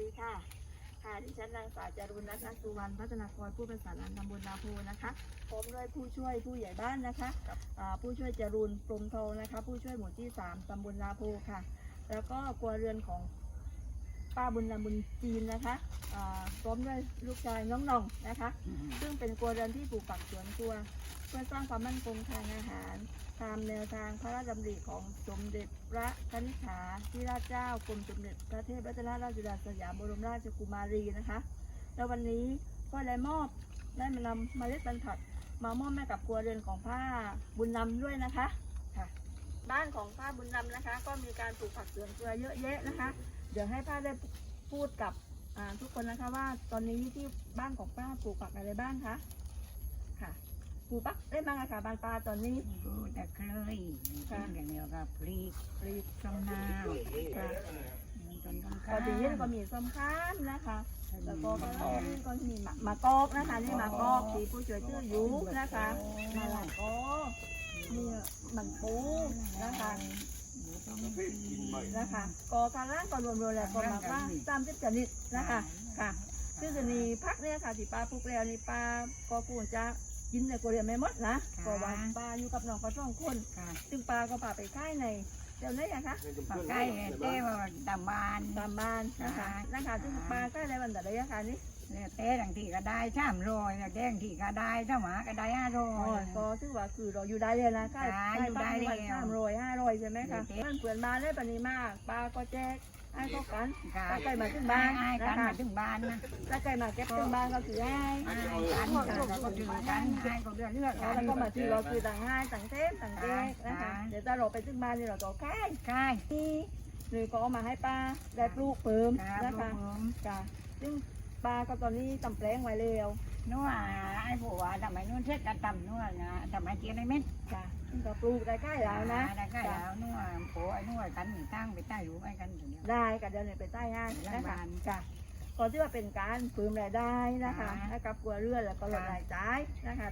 ดีค่ะ ค่ะ ดิฉันนางสาวจารุณรัตน์สุวรรณพัฒนากรผู้ประสานงานตำบลนาโพนะคะพร้อมด้วยผู้ช่วยผู้ใหญ่บ้านนะคะผู้ช่วยจารุณปรมทองนะคะ ผู้ช่วยหมู่ที่สามตำบลนาโพค่ะ แล้วก็ครัวเรือนของ ป้าบุญนำบุญจีนนะคะอ่าพร้อมด้วยลูกชายน้องหน่องนะคะ ซึ่งเป็นครัวเรือนที่ปลูกฝักสวนครัว เพื่อสร้างความมั่นคงทางอาหารตามแนวทางพระราชดำริของสมเด็จพระคณิษฐาธิราชเจ้ากรมสมเด็จพระเทพรัตนราชสุดาสยามบรมราชกุมารีนะคะ แล้ววันนี้ก็ได้มอบได้มานำเมล็ดบรรทัดมามอบให้กับครัวเรือนของผ้าบุญนำด้วยนะคะค่ะ บ้านของผ้าบุญนำนะคะ ก็มีการปลูกผักสวนครัวเยอะแยะนะคะ เดี๋ยวให้ป้าได้พูดกับอ่าทุกคนนะคะว่าตอนนี้ที่บ้านของป้าปลูกผักอะไรบ้างคะค่ะปลูกปักได้บ้างอะค่ะบานปลาตอนนี้ดูตะไคร้ต้นอย่างเดียวกับพริกปลีกส้มนาวค่ะต้นต้นปกตินี่ก็มีส้มข้ามนะคะแล้วก็ก็ก็มีหมากมากอกนะคะนี่หมากอกที่ผู้ช่วยชื่อยูนะคะมาละก็ มีมันปูนะคะนะคะก็การล่างก็รวมๆแล้วก็มาว่าตามที่ชนิดนะคะค่ะซึ่งจะมีพักเนี่ยค่ะที่ปลาปลูกแล้วนี่ปลาก็ควรจะกินในก็เรียนไม่หมดนะก็ว่าปลาอยู่กับน้องก็สองคนค่ะซึ่งปลาก็ปลาไปค่ายในเดี๋ยวนี้อะคะปากไก่เต้ว่าดำบานตามบ้านนะคะนะคะซึ่งปลาก็ได้วันแต่ระยะค่ะนี่ เนี่ยเต้ดังที่ก็ได้สามร้อยแล้วแดงที่ก็ได้ถ้าหมาก็ได้ห้าร้ออ๋อย ก็ถือว่าคือเราอยู่ได้เลยนะใกล้อ่าใกล้อยู่บ้านได้วันแล้วสามร้อยห้าร้อยใช่ไหมคะเด็กๆเพื่อนเพื่อนมาได้ปานนี้มากปลาก็แจกให้ก็กันค่ะ ถ้าไก่มาถึงบ้านให้นะกันคะมาถึงบ้านนะถ้าไก่มาเก็บถึงบ้านก็คือให้ให้กันแล้วก็ถึงกันให้ก็เลือกเลือกกัแล้วน ก็มาที่เราคือต่างให้ต่างเทปต่างแจกนะคะ ค่ะ เดี๋ยวถ้าเราไปถึงบ้านนี่เราก็ค่ายใช่นี่หรือก็เอามาให้ป้าได้ปลูกเพิ่มครับนะคะ ผมค่ะซึ่ง ปลาก็ตอนนี้ตำแปลงไว้แล้วนัวไอ้ผัวทำไมนู่นเช็ดกันตำนัวนะทำไมเจียในเม็ดค่ะซึ่งก็ปลูกได้ใกล้แล้วนะได้ก็แล้วนัวผัวไอ้นัวกันตั้งไปใต้อยู่ไอ้กันอย่างเดียวได้ก็เดี๋ยวเนี่ยไปใต้ห้างรันะฐคะบาลค่ะก็ที่ว่าเป็นการเพิ่มรายได้นะคะค่ะให้กับครัวเรือนแล้วก็ลดค่ะรายจ่ายนะคะ